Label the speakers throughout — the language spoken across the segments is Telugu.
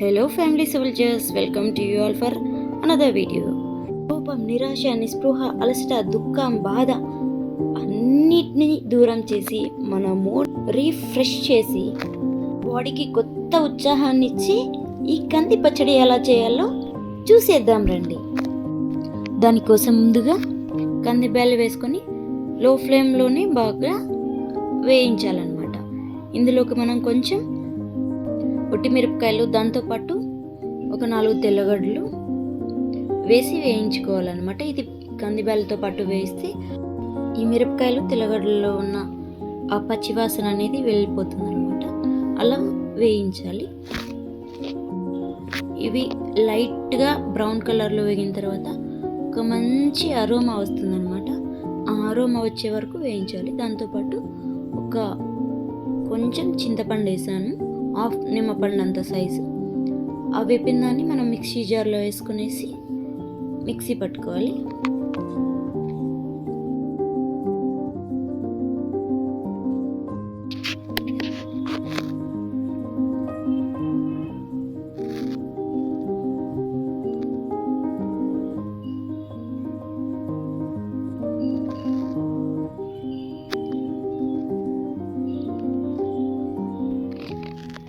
Speaker 1: Hello family soldiers welcome to you all for another video కోపం నిరాశ నిస్పృహ అలసట దుఃఖం బాధ అన్నిటినీ దూరం చేసి మన మూడ్ రీఫ్రెష్ చేసి బాడీకి కొత్త ఉత్సాహాన్ని ఇచ్చి ఈ కంది పచ్చడి ఎలా చేయాలో చూసేద్దాం రండి. దానికోసం ముందుగా కంది బ్యాలు వేసుకొని లో ఫ్లేమ్లోనే బాగా వేయించాలన్నమాట. ఇందులోకి మనం కొంచెం ఒట్టి మిరపకాయలు దాంతోపాటు ఒక నాలుగు తెల్లగడ్డలు వేసి వేయించుకోవాలన్నమాట. ఇది కందిబ్యాలతో పాటు వేస్తే ఈ మిరపకాయలు తెల్లగడ్డల్లో ఉన్న ఆ పచ్చివాసన అనేది వెళ్ళిపోతుంది అనమాట అలా వేయించాలి. ఇవి లైట్గా బ్రౌన్ కలర్లో వేగిన తర్వాత ఒక మంచి అరోమా వస్తుందన్నమాట. ఆ అరోమా వచ్చే వరకు వేయించాలి. దాంతోపాటు ఒక కొంచెం చింతపండు వేసాను. హాఫ్ నిమ్మపండు అంత సైజు. ఆ వేపిన దాన్ని మనం మిక్సీ జార్లో వేసుకునేసి మిక్సీ పట్టుకోవాలి.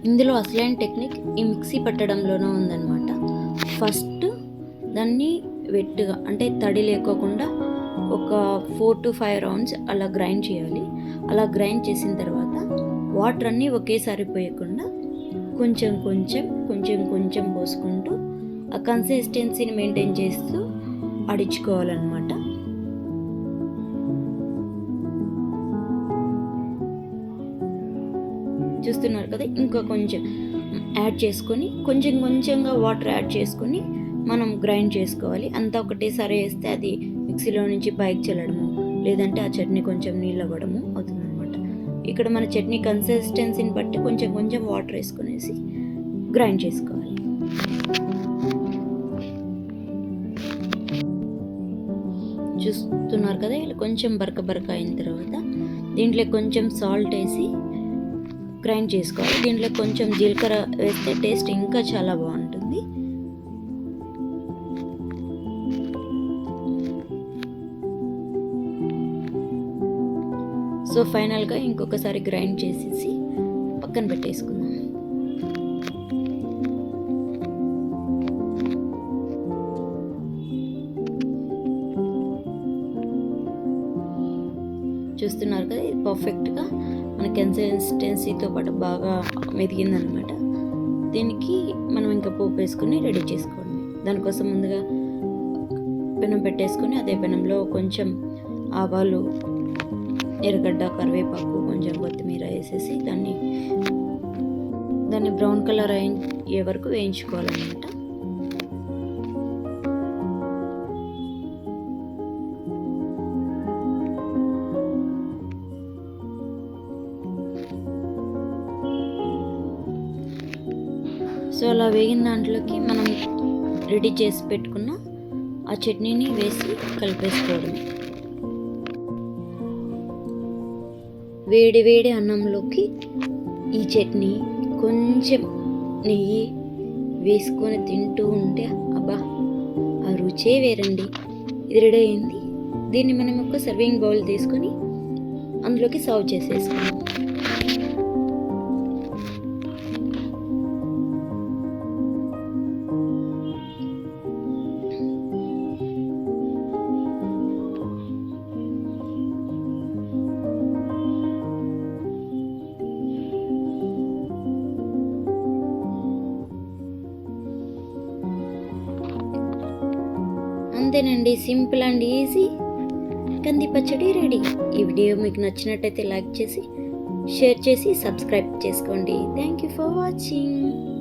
Speaker 1: ఇందులో అసలైన టెక్నిక్ ఈ మిక్సీ పట్టడంలోనే ఉందన్నమాట. ఫస్ట్ దాన్ని వెట్టుగా అంటే తడి లేకోకుండా ఒక ఫోర్ టు ఫైవ్ రౌండ్స్ అలా గ్రైండ్ చేయాలి. అలా గ్రైండ్ చేసిన తర్వాత వాటర్ అన్నీ ఒకేసారి పోయకుండా కొంచెం కొంచెం కొంచెం కొంచెం పోసుకుంటూ ఆ కన్సిస్టెన్సీని మెయింటైన్ చేస్తూ అడించుకోవాలన్నమాట. చూస్తున్నారు కదా ఇంకా కొంచెం యాడ్ చేసుకొని కొంచెం కొంచెంగా వాటర్ యాడ్ చేసుకొని మనం గ్రైండ్ చేసుకోవాలి. అంతా ఒకటేసారి వేస్తే అది మిక్సీలో నుంచి పైకి చల్లడము లేదంటే ఆ చట్నీ కొంచెం నీళ్ళు అవ్వడము అవుతుందన్నమాట. ఇక్కడ మన చట్నీ కన్సిస్టెన్సీని బట్టి కొంచెం కొంచెం వాటర్ వేసుకునేసి గ్రైండ్ చేసుకోవాలి. చూస్తున్నారు కదా ఇలా కొంచెం బరక బరక అయిన తర్వాత దీంట్లో కొంచెం సాల్ట్ వేసి గ్రైండ్ చేసుకోవాలి. దీంట్లో కొంచెం జీలకర్ర వేస్తే టేస్ట్ ఇంకా చాలా బాగుంటుంది. సో ఫైనల్గా ఇంకొకసారి గ్రైండ్ చేసేసి పక్కన పెట్టేసుకుందాం. చూస్తున్నారు కదా ఇది పర్ఫెక్ట్గా మన కన్సిస్టెన్సీతో పాటు బాగా మెదిగిందనమాట. దీనికి మనం ఇంకా పోపు వేసుకొని రెడీ చేసుకోండి. దానికోసం ముందుగా పెనం పెట్టేసుకొని అదే పెనంలో కొంచెం ఆవాలు ఎర్రగడ్డ కరివేపాకు కొంచెం కొత్తిమీర వేసేసి దాన్ని దాన్ని బ్రౌన్ కలర్ అయ్యే వరకు వేయించుకోవాలన్నమాట. సో అలా వేగిన దాంట్లోకి మనం రెడీ చేసి పెట్టుకున్న ఆ చట్నీని వేసి కలిపేసుకోవడమే. వేడి వేడి అన్నంలోకి ఈ చట్నీ కొంచెం నెయ్యి వేసుకొని తింటూ ఉంటే అబ్బా ఆ రుచే వేరండి. ఇది రెడీ అయింది. దీన్ని మనం ఒక సర్వింగ్ బౌల్ తీసుకొని అందులోకి సర్వ్ చేసేసుకున్నాం అంతేనండి. Simple and easy. కంది పచ్చడి రెడీ. ఈ వీడియో మీకు నచ్చినట్టయితే లైక్ చేసి షేర్ చేసి సబ్స్క్రైబ్ చేసుకోండి. Thank you for watching.